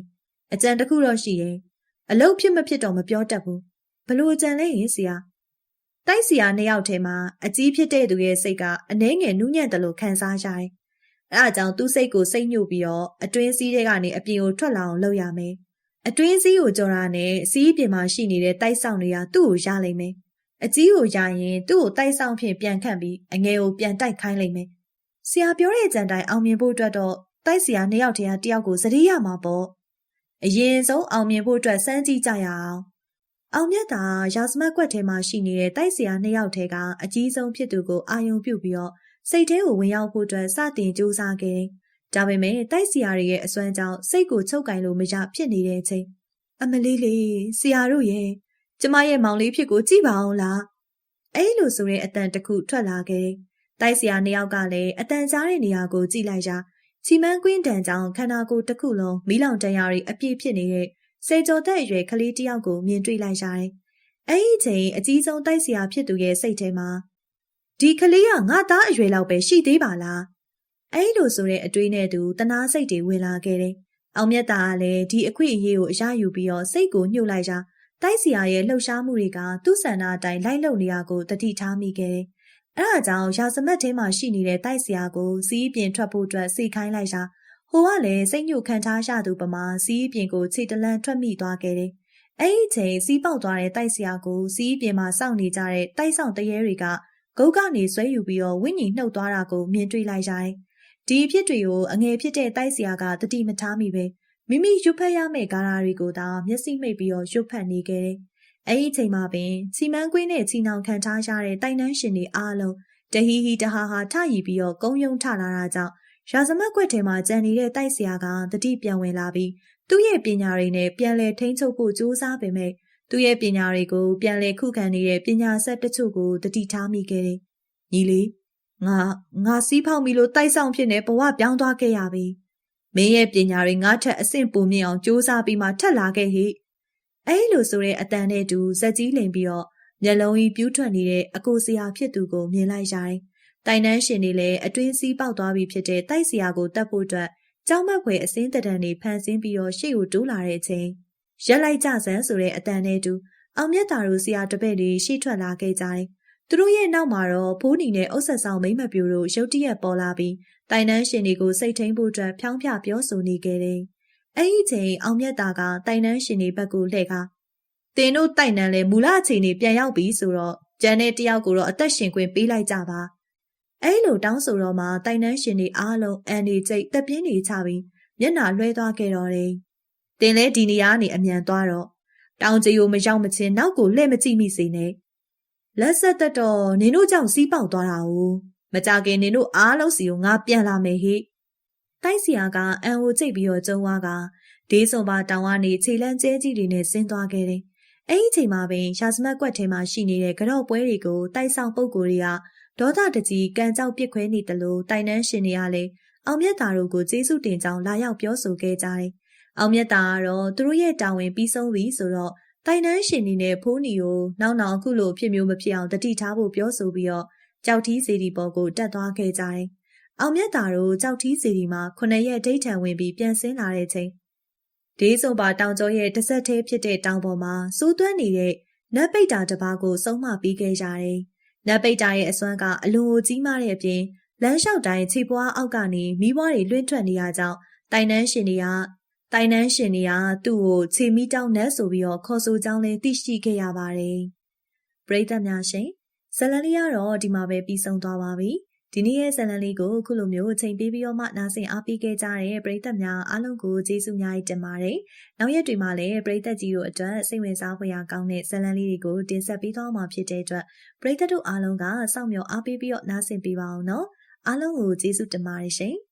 အကြံတစ်ခုတော့ရှိရဲ့။အလုတ်ဖြစ်မဖြစ်တော့မပြောတတ်ဘူး။ဘလို့အကြံလဲရင်ဆရာ။တိုက်ဆရာနှစ်ယောက်ထဲမှာအကြီးဖြစ်တဲ့သူရဲ့စိတ်ကအနှဲငယ်နူးညံ့တယ်လို့ခံစားရတယ်။အဲအကြောင်းသူ့စိတ်ကိုစိတ်ညှို့ပြီးတော့အတွင်းစည်းတွေကနေအပြင်ကိုထွက်လာအောင်လုပ်ရမယ်။အတွင်းစည်းကိုကြော်တာနဲ့စီးပြင်မှာရှိနေတဲ့တိုက်ဆောင်တွေကသူ့ကိုရလိမ့်မယ်။အကြီးကိုရရင်သူ့ကိုတိုက်ဆောင်ဖြင့်ပြန်ခန့်ပြီးအငယ်ကိုပြန်တိုက်ခိုင်းလိမ့်မယ်။ ဆရာပြောတဲ့ကြံတိုင်းအောင်မြင်ဖို့အတွက်တော့တိုက်ဆရာနှစ်ယောက်တည်းကတယောက်ကိုစရိရမှာပေါ့။အရင်ဆုံးအောင်မြင်ဖို့အတွက်စမ်းကြည့်ကြရအောင်။အောင်မြတ်သာရာဇမတ်ကွက်ထဲမှာရှိနေတဲ့တိုက်ဆရာနှစ်ယောက်ထဲကအကြီးဆုံးဖြစ်သူကိုအာယုံပြုတ်ပြီးတော့စိတ်ထဲကိုဝင်ရောက်ဖို့အတွက်စတင်ကြိုးစားခဲ့တယ်။ဒါပေမဲ့တိုက်ဆရာတွေရဲ့အစွမ်းကြောင့်စိတ်ကိုချုပ်ကင်လို့မရဖြစ်နေတဲ့အချိန်အမလေးလေးဆရာတို့ရဲ့ကျမရဲ့မောင်လေးဖြစ်ကိုကြည့်ပါအောင်လား။အဲ့လိုဆိုတဲ့အတန်တစ်ခုထွက်လာခဲ့ တယ်။တိုက်ဆရာနှစ်ယောက်ကလည်းအတန်ကြားတဲ့နေရာကိုကြည့်လိုက်ကြ။ချီမန်းကွင်းတန်ကြောင့်ခန္ဓာကိုယ်တစ်ခုလုံးမီးလောင်တရားတွေအပြည့်ဖြစ်နေတဲ့စေကျော်သက်အရွယ်ကလေးတယောက်ကိုမြင်တွေ့လိုက်ရတယ်။အဲ့ဒီအချိန်အကြီးဆုံးတိုက်ဆရာဖြစ်သူရဲ့စိတ်ထဲမှာဒီကလေးကငါသားအရွယ်လောက်ပဲရှိသေးပါလား။အဲ့လိုဆိုတဲ့အတွေးနဲ့သူတနာစိတ်တွေဝင်လာခဲ့တယ်။အောင်မြတ်တာကလည်းဒီအခွင့်အရေးကိုအရယူပြီးတော့စိတ်ကိုညှို့လိုက်ကြ။တိုက်စီယာရဲ့လှုပ်ရှားမှုတွေကသူ့ဆန္ဒအတိုင်းလိုက်လုပ်နေတာကိုတတိထားမိခဲ့တယ်။ အဲဒါကြောင့်ရာဇမတ်ထဲမှာရှိနေတဲ့တိုက်စီယာကိုစီးပြင်ထွက်ဖို့အတွက်စိတ်ခိုင်းလိုက်ကြ။ဟိုကလည်းစိတ်ညှို့ခံထားရသူပမာစီးပြင်ကိုခြေတလန့်ထွက်မိသွားခဲ့တယ်။အဲ့ဒီချိန်စီးပေါက်သွားတဲ့တိုက်စီယာကိုစီးပြင်မှာစောင့်နေကြတဲ့တိုက်ဆောင်တရေတွေကဂုတ်ကနေဆွဲယူပြီးတော့ဝိညာဉ်နှုတ်သွားတာကိုမြင်တွေ့လိုက်ရတယ်။ဒီအဖြစ်တွေကိုအငယ်ဖြစ်တဲ့တိုက်စီယာကတတိမထားမိပဲမိမိရွတ်ဖက်ရမယ့်ကားရာတွေကိုသာမျက်စိမိတ်ပြီးတော့ရွတ်ဖက်နေခဲ့တယ်။ အဲဒီအချိန်မှာပင်ချီမန်းကွင်းနဲ့ချီနှောင်ခံထားရတဲ့တိုင်နှန်းရှင်တွေအားလုံးတဟီဟီတဟာဟာထရီပြီးတော့ကုန်းယုံထလာတာကြောင့်ရာဇမတ်ကွက်ထဲမှာကြံနေတဲ့တိုက်စရာကတတိပြန်ဝင်လာပြီးသူ့ရဲ့ပညာတွေနဲ့ပြန်လဲထိန်းချုပ်ဖို့ကြိုးစားပေမဲ့သူ့ရဲ့ပညာတွေကိုပြန်လဲခုခံနေတဲ့ပညာဆက်တချို့ကိုတတိထားမိခဲ့တယ်။ညီလေးငါငါစီးဖောက်မိလို့တိုက်ဆောင်ဖြစ်နေဘဝပြောင်းသွားခဲ့ရပြီ။မင်းရဲ့ပညာတွေငါထက်အဆင့်ပိုမြင့်အောင်ကြိုးစားပြီးမှထက်လာခဲ့ဟိ။ အဲလိုဆိုတဲ့အတန်နဲ့တူဇက်ကြီးလိန်ပြီးတော့မျက်လုံးကြီးပြူးထွက်နေတဲ့အကိုစရာဖြစ်သူကိုမြင်လိုက်ရတယ်။တိုင်တန်းရှင်တွေလည်းအတွင်းစည်းပေါက်သွားပြီဖြစ်တဲ့တိုက်စရာကိုတတ်ဖို့အတွက်ကြောက်မက်ဖွယ်အစင်းတဒံတွေဖန်ဆင်းပြီးတော့ရှေ့ကိုတိုးလာတဲ့အချိန်ရက်လိုက်ကြဆန်းဆိုတဲ့အတန်နဲ့တူအောင်မြတ်တာတို့ဆရာတပည့်တွေရှေ့ထွက်လာခဲ့ကြတယ်။သူတို့ရဲ့နောက်မှာတော့ဖိုးနီနဲ့အုပ်ဆက်ဆောင်မိမပြူတို့ရုတ်တရက်ပေါ်လာပြီးတိုင်တန်းရှင်တွေကိုစိတ်ထိန်ဖို့အတွက်ဖြောင်းဖြပြောဆိုနေခဲ့တယ်။ အဲ့ဒီချိန်အောင်မြတ်တာကတိုင်တန်းရှင်တွေဘက်ကိုလှည့်ကားတင်တို့တိုင်တန်းလဲမူလအချိန်နေပြန်ရောက်ပြီဆိုတော့ကျန်တဲ့တယောက်ကိုတော့အသက်ရှင်ခွင့်ပေးလိုက်ကြပါ။အဲ့လိုတောင်းဆိုတော့မှတိုင်တန်းရှင်တွေအားလုံးအန်ဒီကျိတ်တက်ပြင်းနေချပြီးမျက်နှာလွှဲသွားခဲ့တော့တယ်။တင်လဲဒီနေရာကနေအမြန်သွားတော့တောင်ကြီးကိုမရောက်မချင်းနောက်ကိုလှည့်မကြည့်မိစေနဲ့။လက်ဆက်သက်တော့နင်တို့ကြောင့်စီးပေါက်သွားတာ哦။မကြခင်နင်တို့အားလုံးစီကိုငါပြန်လာမယ်ဟိ။ တိုက်စီယာကအန်ကိုကြိတ်ပြီးတော့ကျုံဝါကဒေးစုံပါတောင်ကနေခြေလန်းကျဲကြီးတွေနဲ့ဆင်းသွားခဲ့တယ်။အဲ့ဒီချိန်မှာပင်ရာဇမတ်ကွက်ထဲမှာရှိနေတဲ့ကြော့ပွဲတွေကိုတိုက်ဆောင်ပုပ်ကိုတွေကဒေါသတကြီးကန်ကြောက်ပစ်ခွဲနေတယ်လို့တိုင်နှန်းရှင်တွေကလည်းအောင်မြတ်တာတို့ကိုကျေးဇူးတင်ကြောင်းလာရောက်ပြောဆိုခဲ့ကြတယ်။အောင်မြတ်တာကတော့သူတို့ရဲ့တာဝန်ပြီးဆုံးပြီဆိုတော့တိုင်နှန်းရှင်နေနဲ့ဖိုးနီကိုနောက်နောက်အခုလိုဖြစ်မျိုးမဖြစ်အောင်တတိထားဖို့ပြောဆိုပြီးတော့ကြောက်ထီးစီဒီပေါ်ကိုတက်သွားခဲ့ကြတယ်။ အောင်မြတ်တာတို့ကြောက်ထီးစီဒီမှာခုနှစ်ရက်ဒိတ်ထံဝင်ပြီးပြန်ဆင်းလာတဲ့ချိန်ဒေးစုံပါတောင်ကျော်ရဲ့တစ်ဆက်သေးဖြစ်တဲ့တောင်ပေါ်မှာစိုးသွမ်းနေတဲ့နတ်ပိတ်တာတစ်ပါးကိုစုံမပြီးခဲ့ကြတယ်။နတ်ပိတ်တာရဲ့အစွမ်းကအလွန်ကိုကြီးမားတဲ့အပြင်လမ်းလျှောက်တိုင်းခြေပွားအောက်ကနေမိဘတွေလွင့်ထွက်နေရကြောင်းတိုင်နှန်းရှင်တွေကတိုင်နှန်းရှင်တွေကသူ့ကိုခြေမိတောင်းနဲ့ဆိုပြီးတော့ခေါ်ဆိုကြောင်းလည်းသိရှိခဲ့ရပါတယ်။ပရိသတ်များရှင်ဇလန်လေးကတော့ဒီမှာပဲပြီးဆုံးသွားပါပြီ။ ဒီနေ့ရဲ့ဇာတ်လမ်းလေးကိုအခုလိုမျိုးချိန်ပေးပြီးတော့မှနားဆင်အားပေးခဲ့ကြတဲ့ပရိသတ်များအားလုံးကိုကျေးဇူးများတင်ပါတယ်။နောက်ရက်တွေမှာလည်းပရိသတ်ကြီးတို့အတွက်စိတ်ဝင်စားဖွယ်ရာကောင်းတဲ့ဇာတ်လမ်းလေးတွေကိုတင်ဆက်ပေးသွားမှာဖြစ်တဲ့အတွက်ပရိသတ်တို့အားလုံးကစောင့်မျှော်အားပေးပြီးတော့နားဆင်ပေးပါအောင်နော်။အားလုံးကိုကျေးဇူးတင်ပါတယ်ရှင်။